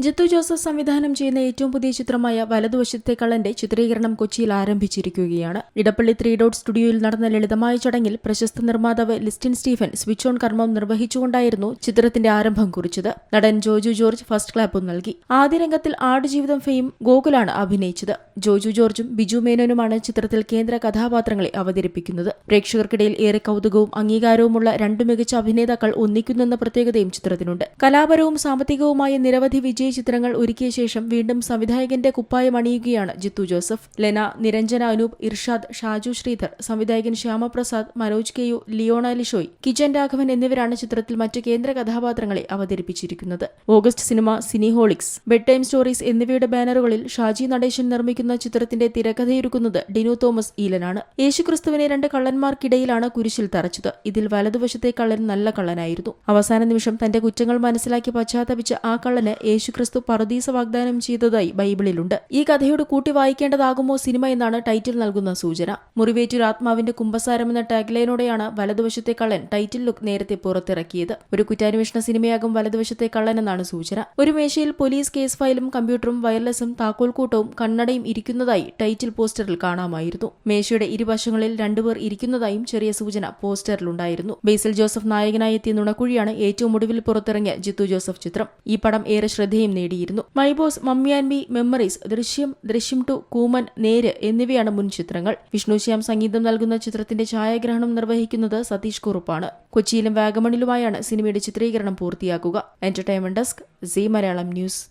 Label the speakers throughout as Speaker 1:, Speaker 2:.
Speaker 1: Jithu Joseph സംവിധാനം ചെയ്യുന്ന ഏറ്റവും പുതിയ ചിത്രമായ വലതുവശത്തെ കള്ളന്റെ ചിത്രീകരണം കൊച്ചിയിൽ ആരംഭിച്ചിരിക്കുകയാണ്. ഇടപ്പള്ളി ത്രീ ഡോട്ട് സ്റ്റുഡിയോയിൽ നടന്ന ലളിതമായ ചടങ്ങിൽ പ്രശസ്ത നിർമ്മാതാവ് ലിസ്റ്റിൻ സ്റ്റീഫൻ സ്വിച്ച് ഓൺ കർമ്മം നിർവഹിച്ചുകൊണ്ടായിരുന്നു ചിത്രത്തിന്റെ ആരംഭം കുറിച്ചത്. നടൻ ജോജു ജോർജ് ഫസ്റ്റ് ക്ലാപ്പും നൽകി. ആദ്യ രംഗത്തിൽ ആടുജീവിതം ഫെയിം ഗോകുലാണ് അഭിനയിച്ചത്. ജോജു ജോർജും ബിജു മേനോനുമാണ് ചിത്രത്തിൽ കേന്ദ്ര കഥാപാത്രങ്ങളെ അവതരിപ്പിക്കുന്നത്. പ്രേക്ഷകർക്കിടയിൽ ഏറെ കൗതുകവും അംഗീകാരവുമുള്ള രണ്ട് മികച്ച അഭിനേതാക്കൾ ഒന്നിക്കുന്നെന്ന പ്രത്യേകതയും ചിത്രത്തിനുണ്ട്. കലാപരവും സാമ്പത്തികവുമായ നിരവധി വിജയ ചിത്രങ്ങൾ ഒരുക്കിയ ശേഷം വീണ്ടും സംവിധായകന്റെ കുപ്പായം അണിയുകയാണ് ജിത്തു ജോസഫ് ലെന നിരഞ്ജന അനൂപ് ഇർഷാദ് ഷാജു ശ്രീധർ സംവിധായകൻ ശ്യാമപ്രസാദ് മനോജ് കെ യു ലിയോണ ലിഷോയ് കിജൻ രാഘവൻ എന്നിവരാണ് ചിത്രത്തിൽ മറ്റ് കേന്ദ്ര കഥാപാത്രങ്ങളെ അവതരിപ്പിച്ചിരിക്കുന്നത്. August Cinema Cineholics Bed Time Stories എന്നിവയുടെ ബാനറുകളിൽ ഷാജി നടേശൻ നിർമ്മിക്കുന്ന ചിത്രത്തിന്റെ തിരക്കഥയൊരുക്കുന്നത് ഡിനു തോമസ് ഈലനാണ്. യേശുക്രിസ്തുവിനെ രണ്ട് കള്ളന്മാർക്കിടയിലാണ് കുരിശിൽ തറച്ചത്. ഇതിൽ വലതുവശത്തെ കള്ളൻ നല്ല കള്ളനായിരുന്നു. അവസാന നിമിഷം തന്റെ കുറ്റങ്ങൾ മനസ്സിലാക്കി പശ്ചാത്തപിച്ച ആ കള്ളന് യേശുക്രിസ്തു പറുദീസ വാഗ്ദാനം ചെയ്തതായി ബൈബിളിലുണ്ട്. ഈ കഥയോട് കൂട്ടി വായിക്കേണ്ടതാകുമോ സിനിമ എന്നാണ് ടൈറ്റിൽ നൽകുന്ന സൂചന. മുറിവേറ്റൊരു ആത്മാവിന്റെ കുംഭസാരം എന്ന ടാഗ്ലൈനോടെയാണ് വലതുവശത്തെ കള്ളൻ ടൈറ്റിൽ ലുക്ക് നേരത്തെ പുറത്തിറക്കിയത്. ഒരു കുറ്റാന്വേഷണ സിനിമയാകും വലതുവശത്തെ കള്ളൻ എന്നാണ് സൂചന. ഒരു മേശയിൽ പോലീസ് കേസ് ഫയലും കമ്പ്യൂട്ടറും വയർലെസ്സും താക്കോൽക്കൂട്ടവും കണ്ണടയും ഇരിക്കുന്നതായി ടൈറ്റിൽ പോസ്റ്ററിൽ കാണാമായിരുന്നു. മേശയുടെ ഇരുവശങ്ങളിൽ രണ്ടുപേർ ഇരിക്കുന്നതായും ചെറിയ സൂചന പോസ്റ്ററിലുണ്ടായിരുന്നു. ബേസിൽ ജോസഫ് നായകനായി എത്തിയ നുണക്കുഴിയാണ് ഏറ്റവും ഒടുവിൽ പുറത്തിറങ്ങിയ ജിത്തു ജോസഫ് ചിത്രം. ഈ പടം ഏറെ ശ്രദ്ധയും നേടിയിരുന്നു. My Boss Mummy and Me Memories Drishyam Drishyam two കൂമൻ നേര് എന്നിവയാണ് മുൻ ചിത്രങ്ങൾ. വിഷ്ണുശ്യാം സംഗീതം നൽകുന്ന ചിത്രത്തിന്റെ ഛായാഗ്രഹണം നിർവഹിക്കുന്നത് സതീഷ് കുറുപ്പാണ്. കൊച്ചിയിലും വാഗമണിലുമായാണ് സിനിമയുടെ ചിത്രീകരണം പൂർത്തിയാക്കുക. Entertainment desk Zee Malayalam News.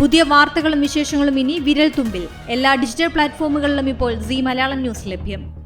Speaker 2: പുതിയ വാർത്തകളും വിശേഷങ്ങളും ഇനി വിരൽ തുമ്പിൽ എല്ലാ ഡിജിറ്റൽ പ്ലാറ്റ്ഫോമുകളിലും ഇപ്പോൾ സി മലയാളം ന്യൂസ് ലഭ്യം.